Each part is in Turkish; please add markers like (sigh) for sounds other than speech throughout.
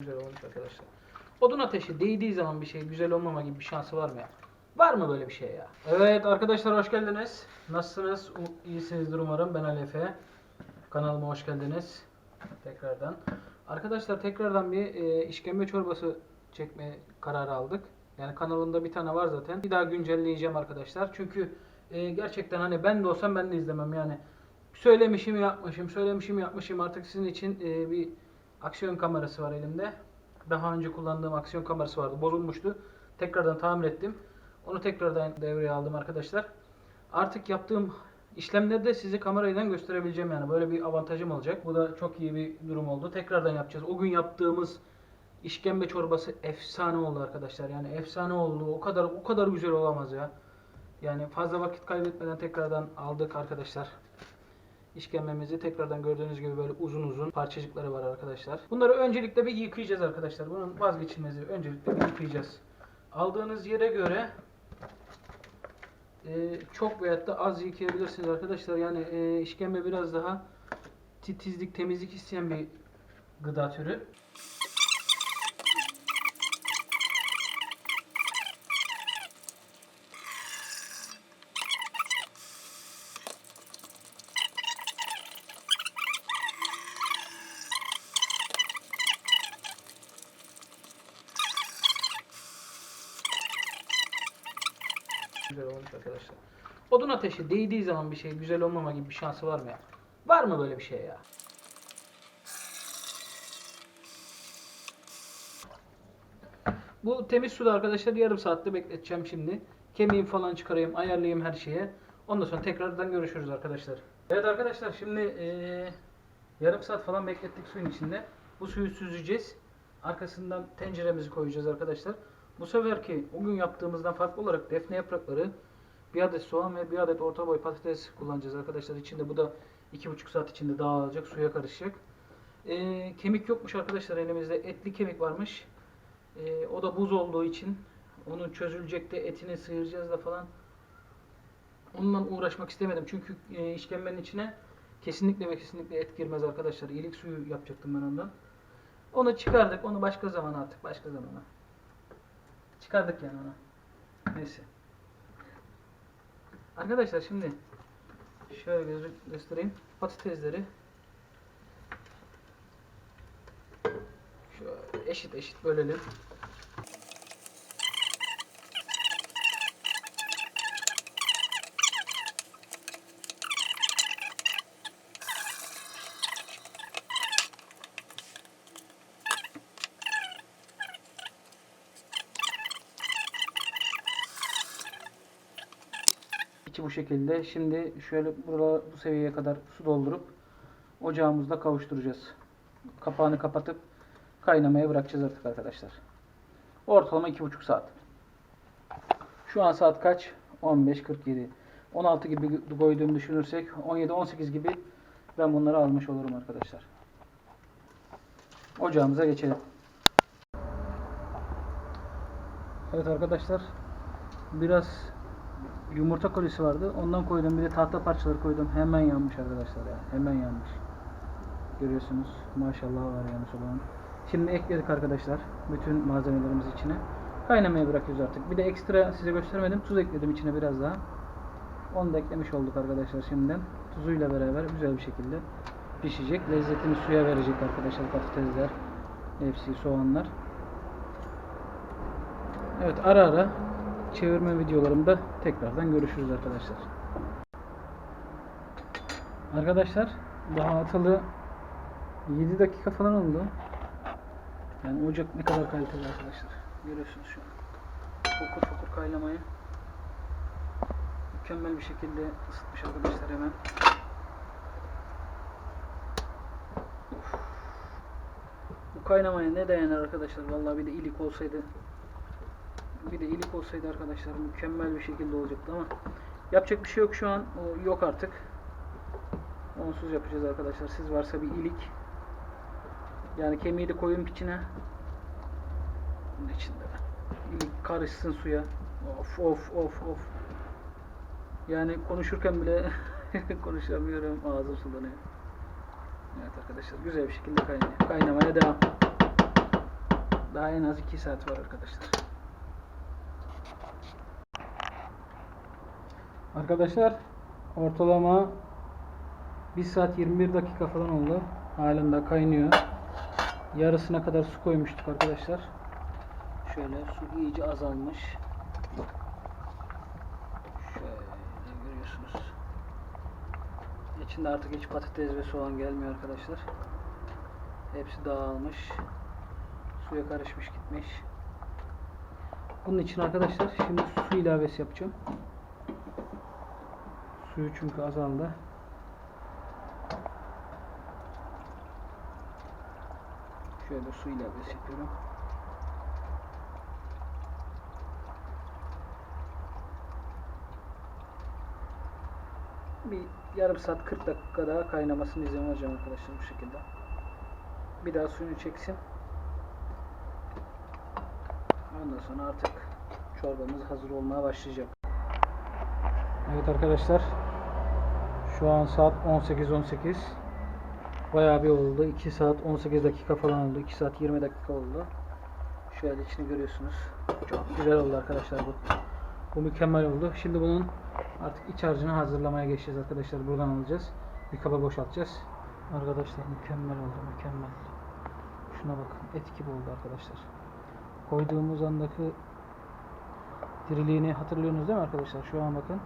Güzel olmuş arkadaşlar. Odun ateşi değdiği zaman bir şey güzel olmama gibi bir şansı var mı ya? Var mı böyle bir şey ya? Evet arkadaşlar hoş geldiniz. Nasılsınız? İyisinizdir umarım. Ben Ali Efe. Kanalıma hoş geldiniz. Tekrardan. Arkadaşlar tekrardan bir e, işkembe çorbası çekme kararı aldık. Yani kanalımda bir tane var zaten. Bir daha güncelleyeceğim arkadaşlar. Çünkü e, gerçekten hani ben de olsam ben de izlemem yani. Söylemişim yapmışım, söylemişim yapmışım. Artık sizin için e, bir aksiyon kamerası var elimde. Daha önce kullandığım aksiyon kamerası vardı. Bozulmuştu. Tekrardan tamir ettim. Onu tekrardan devreye aldım arkadaşlar. Artık yaptığım işlemleri de size kamerayla gösterebileceğim yani. Böyle bir avantajım olacak. Bu da çok iyi bir durum oldu. Tekrardan yapacağız. O gün yaptığımız işkembe çorbası efsane oldu arkadaşlar. Yani efsane oldu. O kadar o kadar güzel olamaz ya. Yani fazla vakit kaybetmeden tekrardan aldık arkadaşlar. İşkembemizi tekrardan gördüğünüz gibi böyle uzun uzun parçacıkları var arkadaşlar. Bunları öncelikle bir yıkayacağız arkadaşlar. Bunun vazgeçilmezi öncelikle bir yıkayacağız. Aldığınız yere göre e, çok veyahut da az yıkayabilirsiniz arkadaşlar. Yani e, işkembe biraz daha titizlik, temizlik isteyen bir gıda türü. Olmuş arkadaşlar. Odun ateşi değdiği zaman bir şey güzel olmama gibi bir şansı var mı ya? Var mı böyle bir şey ya? Bu temiz suda arkadaşlar yarım saatte bekleteceğim şimdi. Kemiğim falan çıkarayım, ayarlayayım her şeye. Ondan sonra tekrardan görüşürüz arkadaşlar. Evet arkadaşlar şimdi eee, yarım saat falan beklettik suyun içinde. Bu suyu süzeceğiz. Arkasından tenceremizi koyacağız arkadaşlar. Bu seferki o gün yaptığımızdan farklı olarak defne yaprakları, bir adet soğan ve bir adet orta boy patates kullanacağız arkadaşlar. İçinde bu da iki buçuk saat içinde dağılacak, suya karışacak. Eee, kemik yokmuş arkadaşlar elimizde. Etli kemik varmış. Eee, o da buz olduğu için onun çözülecek de etini sıyıracağız da falan. Onunla uğraşmak istemedim. Çünkü e, işkembenin içine kesinlikle ve kesinlikle et girmez arkadaşlar. İyilik suyu yapacaktım ben ondan. Onu çıkardık. Onu başka zaman artık. Başka zamana. Çıkardık yani onu. Neyse. Arkadaşlar şimdi şöyle göstereyim. Patatesleri şöyle eşit eşit bölelim. İçi bu şekilde. Şimdi şöyle burada bu seviyeye kadar su doldurup ocağımızda kavuşturacağız. Kapağını kapatıp kaynamaya bırakacağız artık arkadaşlar. Ortalama 2,5 saat. Şu an saat kaç? 15.47. 16 gibi koyduğumu düşünürsek 17-18 gibi ben bunları almış olurum arkadaşlar. Ocağımıza geçelim. Evet arkadaşlar biraz yumurta kolisi vardı. Ondan koydum. Bir de tahta parçaları koydum. Hemen yanmış arkadaşlar ya. Hemen yanmış. Görüyorsunuz. Maşallah var yanmış olan. Şimdi ekledik arkadaşlar. Bütün malzemelerimizi içine. Kaynamaya bırakıyoruz artık. Bir de ekstra size göstermedim. Tuz ekledim içine biraz daha. Onu da eklemiş olduk arkadaşlar şimdiden. Tuzuyla beraber güzel bir şekilde pişecek. Lezzetini suya verecek arkadaşlar patatesler. Hepsi soğanlar. Evet ara ara çevirme videolarımda tekrardan görüşürüz arkadaşlar. Arkadaşlar daha atalı 7 dakika falan oldu. Yani ocak ne kadar kaliteli arkadaşlar. Görüyorsunuz şu an. Fokur fokur kaynamayı mükemmel bir şekilde ısıtmış arkadaşlar hemen. Of. Bu kaynamaya ne dayanır arkadaşlar? Vallahi bir de ilik olsaydı bir de ilik olsaydı arkadaşlar mükemmel bir şekilde olacaktı ama yapacak bir şey yok şu an. O yok artık. Onsuz yapacağız arkadaşlar. Siz varsa bir ilik yani kemiği de koyun içine. Bunun içinde. İlik karışsın suya. Of of of of. Yani konuşurken bile (laughs) konuşamıyorum. Ağzım sulanıyor. Evet arkadaşlar güzel bir şekilde kaynıyor. Kaynamaya devam. Daha en az 2 saat var arkadaşlar. Arkadaşlar ortalama 1 saat 21 dakika falan oldu. Halen daha kaynıyor. Yarısına kadar su koymuştuk arkadaşlar. Şöyle su iyice azalmış. Şöyle görüyorsunuz. İçinde artık hiç patates ve soğan gelmiyor arkadaşlar. Hepsi dağılmış. Suya karışmış gitmiş. Bunun için arkadaşlar şimdi su ilavesi yapacağım. Suyu çünkü azaldı. Şöyle su ilavesi yapıyorum. Bir yarım saat 40 dakika daha kaynamasını izin vereceğim arkadaşlar bu şekilde. Bir daha suyunu çeksin. Ondan sonra artık çorbamız hazır olmaya başlayacak. Evet arkadaşlar. Şu an saat 18.18. Bayağı bir oldu. 2 saat 18 dakika falan oldu. 2 saat 20 dakika oldu. Şöyle içini görüyorsunuz. Çok güzel oldu arkadaşlar bu. Bu mükemmel oldu. Şimdi bunun artık iç harcını hazırlamaya geçeceğiz arkadaşlar. Buradan alacağız. Bir kaba boşaltacağız. Arkadaşlar mükemmel oldu. Mükemmel. Şuna bakın. Et gibi oldu arkadaşlar. Koyduğumuz andaki diriliğini hatırlıyorsunuz değil mi arkadaşlar? Şu an bakın.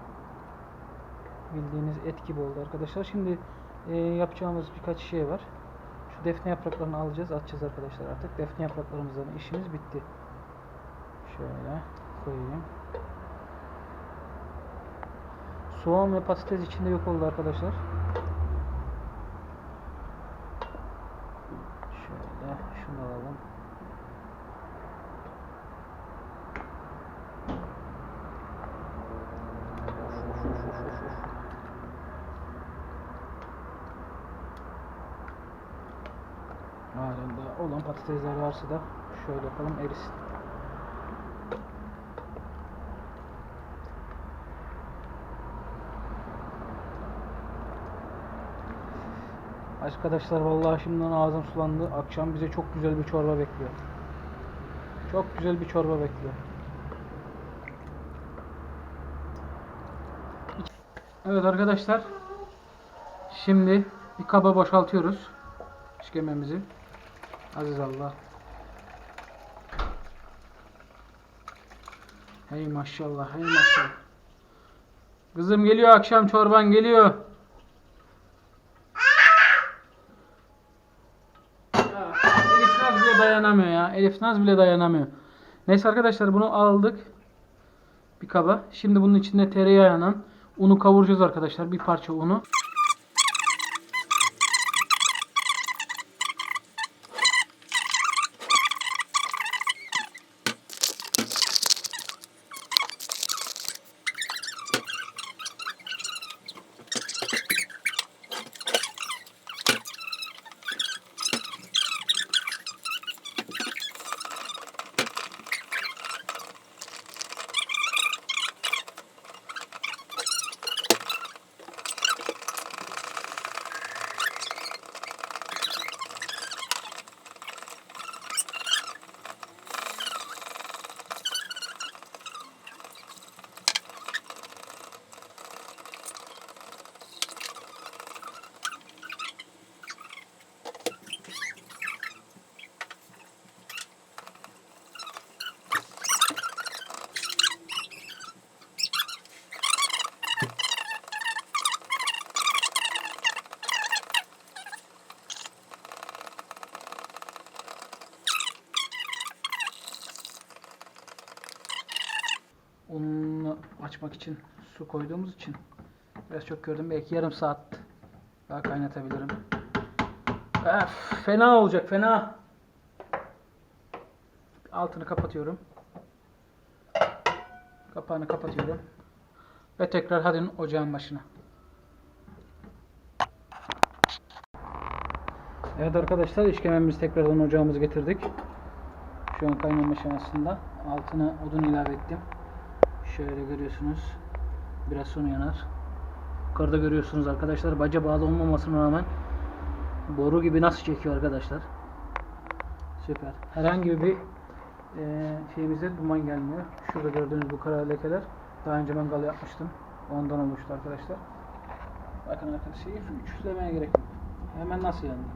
Bildiğiniz et gibi oldu arkadaşlar. Şimdi e, yapacağımız birkaç şey var. Şu defne yapraklarını alacağız, atacağız arkadaşlar artık. Defne yapraklarımızdan işimiz bitti. Şöyle koyayım. Soğan ve patates içinde yok oldu arkadaşlar. Şöyle şunu alalım. Halen daha olan patatesler varsa da şöyle yapalım erisin. Arkadaşlar vallahi şimdiden ağzım sulandı. Akşam bize çok güzel bir çorba bekliyor. Çok güzel bir çorba bekliyor. Evet arkadaşlar. Şimdi bir kaba boşaltıyoruz. İşkembemizi. Aziz Allah. Hey maşallah, hey maşallah. Kızım geliyor akşam çorban geliyor. Ya, Elif Naz bile dayanamıyor ya. Elif Naz bile dayanamıyor. Neyse arkadaşlar bunu aldık. Bir kaba. Şimdi bunun içinde tereyağıyla unu kavuracağız arkadaşlar. Bir parça unu. Açmak için su koyduğumuz için biraz çok gördüm. Belki yarım saat daha kaynatabilirim. Öf, fena olacak fena. Altını kapatıyorum. Kapağını kapatıyorum. Ve tekrar hadi ocağın başına. Evet arkadaşlar işkembemizi tekrardan ocağımıza getirdik. Şu an kaynama aşamasında. Altına odun ilave ettim. Şöyle görüyorsunuz. Biraz sonra yanar. Yukarıda görüyorsunuz arkadaşlar. Baca bağlı olmamasına rağmen boru gibi nasıl çekiyor arkadaşlar. Süper. Herhangi bir e, şeyimize duman gelmiyor. Şurada gördüğünüz bu kara lekeler daha önce mangal yapmıştım. Ondan oluştu arkadaşlar. Bakın arkadaşlar şeyi üçlemeye gerek yok. Hemen nasıl yandı?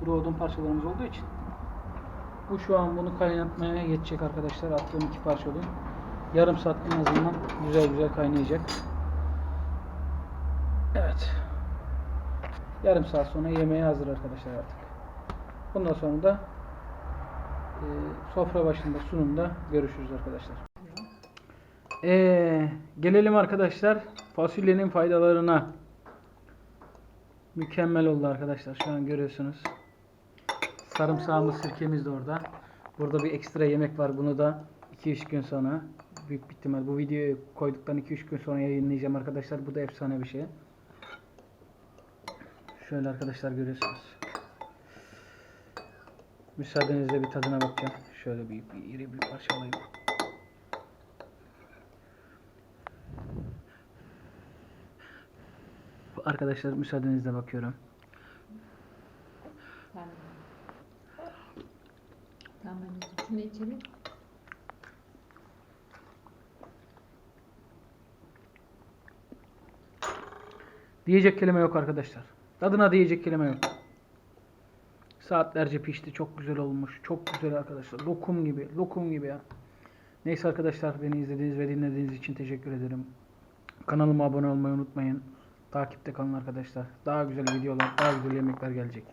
Kuru odun parçalarımız olduğu için. Bu şu an bunu kaynatmaya yetecek arkadaşlar. Attığım iki parça odun. Yarım saat en azından güzel güzel kaynayacak. Evet. Yarım saat sonra yemeğe hazır arkadaşlar artık. Bundan sonra da e, sofra başında sunumda görüşürüz arkadaşlar. Ee, gelelim arkadaşlar fasulyenin faydalarına. Mükemmel oldu arkadaşlar. Şu an görüyorsunuz. Sarımsağımız, sirkemiz de orada. Burada bir ekstra yemek var. Bunu da 2-3 gün sonra büyük bir ihtimal bu videoyu koyduktan 2-3 gün sonra yayınlayacağım arkadaşlar. Bu da efsane bir şey. Şöyle arkadaşlar görüyorsunuz. Müsaadenizle bir tadına bakacağım. Şöyle bir, bir iri bir parça alayım. Arkadaşlar müsaadenizle bakıyorum. Tamam ben şunu içelim. Diyecek kelime yok arkadaşlar. Tadına diyecek kelime yok. Saatlerce pişti. Çok güzel olmuş. Çok güzel arkadaşlar. Lokum gibi. Lokum gibi ya. Neyse arkadaşlar beni izlediğiniz ve dinlediğiniz için teşekkür ederim. Kanalıma abone olmayı unutmayın. Takipte kalın arkadaşlar. Daha güzel videolar, daha güzel yemekler gelecek.